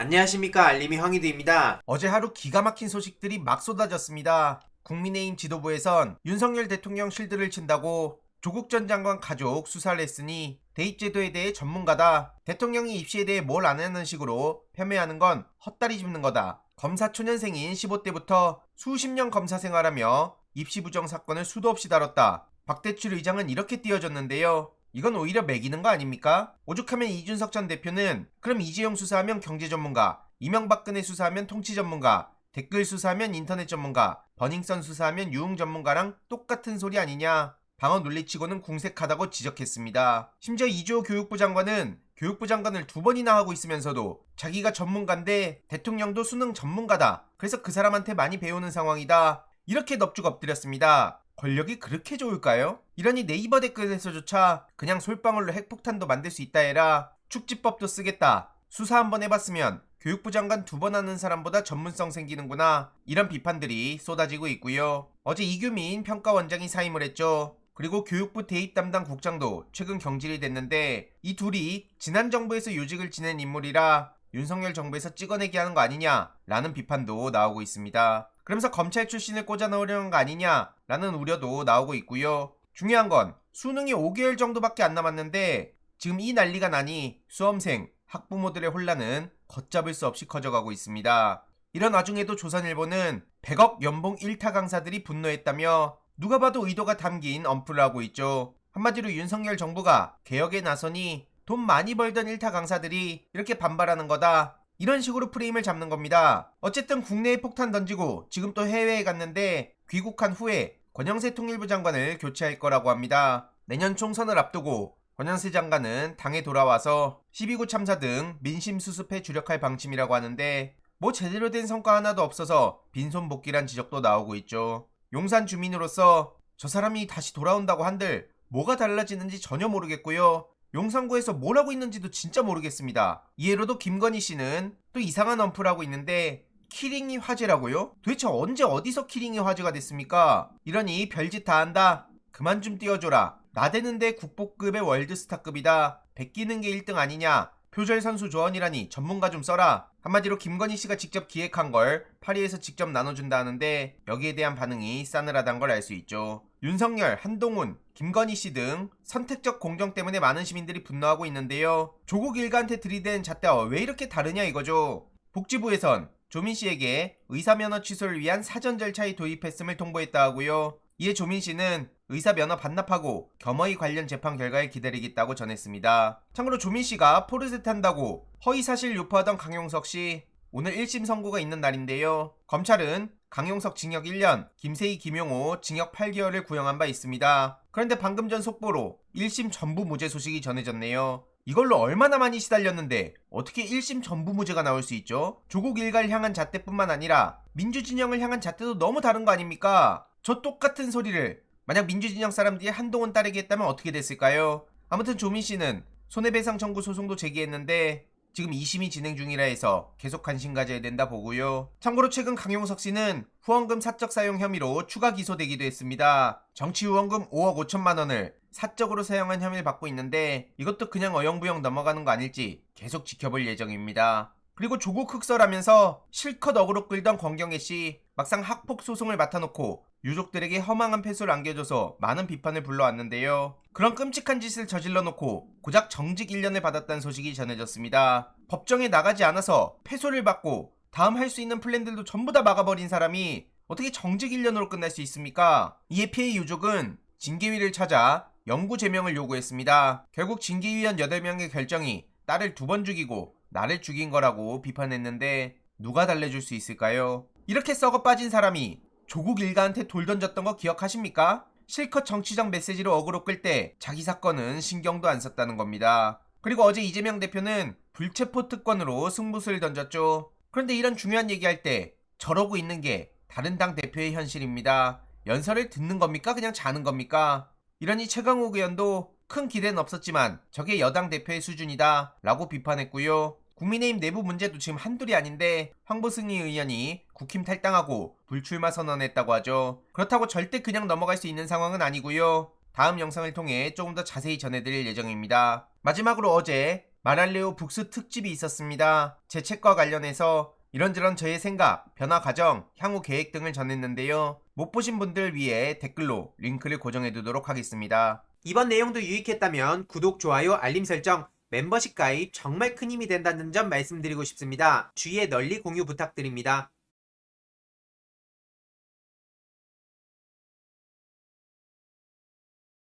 안녕하십니까 알림이 황희두입니다. 어제 하루 기가 막힌 소식들이 막 쏟아졌습니다. 국민의힘 지도부에선 윤석열 대통령 실드를 친다고 조국 전 장관 가족 수사를 했으니 대입제도에 대해 전문가다. 대통령이 입시에 대해 뭘안 하는 식으로 폄훼하는 건 헛다리 짚는 거다. 검사 초년생인 15대부터 수십 년 검사 생활하며 입시 부정 사건을 수도 없이 다뤘다. 박대출 의장은 이렇게 띄워줬는데요. 이건 오히려 매기는 거 아닙니까? 오죽하면 이준석 전 대표는 그럼 이재용 수사하면 경제 전문가, 이명박근혜 수사하면 통치 전문가, 댓글 수사하면 인터넷 전문가, 버닝썬 수사하면 유흥 전문가랑 똑같은 소리 아니냐? 방어 논리치고는 궁색하다고 지적했습니다. 심지어 이주호 교육부 장관은 교육부 장관을 두 번이나 하고 있으면서도 자기가 전문가인데 대통령도 수능 전문가다. 그래서 그 사람한테 많이 배우는 상황이다. 이렇게 넙죽 엎드렸습니다. 권력이 그렇게 좋을까요? 이러니 네이버 댓글에서조차 그냥 솔방울로 핵폭탄도 만들 수 있다 해라. 축지법도 쓰겠다. 수사 한번 해봤으면 교육부 장관 두 번 하는 사람보다 전문성 생기는구나. 이런 비판들이 쏟아지고 있고요. 어제 이규민 평가원장이 사임을 했죠. 그리고 교육부 대입 담당 국장도 최근 경질이 됐는데 이 둘이 지난 정부에서 요직을 지낸 인물이라 윤석열 정부에서 찍어내기 하는 거 아니냐라는 비판도 나오고 있습니다. 그러면서 검찰 출신을 꽂아 넣으려는 거 아니냐라는 우려도 나오고 있고요. 중요한 건 수능이 5개월 정도밖에 안 남았는데 지금 이 난리가 나니 수험생, 학부모들의 혼란은 걷잡을 수 없이 커져가고 있습니다. 이런 와중에도 조선일보는 100억 연봉 1타 강사들이 분노했다며 누가 봐도 의도가 담긴 언플을 하고 있죠. 한마디로 윤석열 정부가 개혁에 나서니 돈 많이 벌던 1타 강사들이 이렇게 반발하는 거다. 이런 식으로 프레임을 잡는 겁니다. 어쨌든 국내에 폭탄 던지고 지금 또 해외에 갔는데 귀국한 후에 권영세 통일부 장관을 교체할 거라고 합니다. 내년 총선을 앞두고 권영세 장관은 당에 돌아와서 12구 참사 등 민심 수습에 주력할 방침이라고 하는데 뭐 제대로 된 성과 하나도 없어서 빈손 복귀란 지적도 나오고 있죠. 용산 주민으로서 저 사람이 다시 돌아온다고 한들 뭐가 달라지는지 전혀 모르겠고요. 용산구에서 뭘 하고 있는지도 진짜 모르겠습니다. 이해로도 김건희 씨는 또 이상한 언플하고 있는데 키링이 화제라고요? 도대체 언제 어디서 키링이 화제가 됐습니까? 이러니 별짓 다 한다. 그만 좀 띄워줘라. 나대는데 국보급의 월드스타급이다. 베끼는 게 1등 아니냐? 표절 선수 조언이라니 전문가 좀 써라. 한마디로 김건희 씨가 직접 기획한 걸 파리에서 직접 나눠준다 하는데 여기에 대한 반응이 싸늘하단 걸 알 수 있죠. 윤석열, 한동훈, 김건희 씨 등 선택적 공정 때문에 많은 시민들이 분노하고 있는데요. 조국 일가한테 들이댄 잣대와 왜 이렇게 다르냐 이거죠. 복지부에선 조민 씨에게 의사 면허 취소를 위한 사전 절차에 도입했음을 통보했다 하고요. 이에 조민 씨는 의사 면허 반납하고 겸허히 관련 재판 결과를 기다리겠다고 전했습니다. 참고로 조민 씨가 포르쉐 탄다고 허위 사실 유포하던 강용석 씨 오늘 1심 선고가 있는 날인데요. 검찰은 강용석 징역 1년, 김세희, 김용호 징역 8개월을 구형한 바 있습니다. 그런데 방금 전 속보로 1심 전부 무죄 소식이 전해졌네요. 이걸로 얼마나 많이 시달렸는데 어떻게 1심 전부 무죄가 나올 수 있죠? 조국 일가를 향한 잣대뿐만 아니라 민주진영을 향한 잣대도 너무 다른 거 아닙니까? 저 똑같은 소리를 만약 민주진영 사람들이 한동훈 딸에게 했다면 어떻게 됐을까요? 아무튼 조민 씨는 손해배상 청구 소송도 제기했는데 지금 2심이 진행 중이라 해서 계속 관심 가져야 된다 보고요. 참고로 최근 강용석 씨는 후원금 사적 사용 혐의로 추가 기소되기도 했습니다. 정치 후원금 5억 5천만 원을 사적으로 사용한 혐의를 받고 있는데 이것도 그냥 어영부영 넘어가는 거 아닐지 계속 지켜볼 예정입니다. 그리고 조국 흑설하면서 실컷 어그로 끌던 권경애 씨 막상 학폭 소송을 맡아놓고 유족들에게 허망한 패소를 안겨줘서 많은 비판을 불러왔는데요. 그런 끔찍한 짓을 저질러 놓고 고작 정직 1년을 받았다는 소식이 전해졌습니다. 법정에 나가지 않아서 패소를 받고 다음 할 수 있는 플랜들도 전부 다 막아버린 사람이 어떻게 정직 1년으로 끝날 수 있습니까? 이에 피해 유족은 징계위를 찾아 영구 제명을 요구했습니다. 결국 징계위원 8명의 결정이 딸을 두 번 죽이고 나를 죽인 거라고 비판했는데 누가 달래줄 수 있을까요? 이렇게 썩어 빠진 사람이 조국 일가한테 돌 던졌던 거 기억하십니까? 실컷 정치적 메시지로 어그로 끌 때 자기 사건은 신경도 안 썼다는 겁니다. 그리고 어제 이재명 대표는 불체포 특권으로 승부수를 던졌죠. 그런데 이런 중요한 얘기할 때 저러고 있는 게 다른 당 대표의 현실입니다. 연설을 듣는 겁니까? 그냥 자는 겁니까? 이러니 최강욱 의원도 큰 기대는 없었지만 저게 여당 대표의 수준이다 라고 비판했고요. 국민의힘 내부 문제도 지금 한둘이 아닌데 황보승희 의원이 국힘 탈당하고 불출마 선언했다고 하죠. 그렇다고 절대 그냥 넘어갈 수 있는 상황은 아니고요. 다음 영상을 통해 조금 더 자세히 전해드릴 예정입니다. 마지막으로 어제 마랄레오 북스 특집이 있었습니다. 제 책과 관련해서 이런저런 저의 생각, 변화 과정, 향후 계획 등을 전했는데요. 못 보신 분들 위해 댓글로 링크를 고정해 두도록 하겠습니다. 이번 내용도 유익했다면 구독, 좋아요, 알림 설정, 멤버십 가입 정말 큰 힘이 된다는 점 말씀드리고 싶습니다. 주위에 널리 공유 부탁드립니다.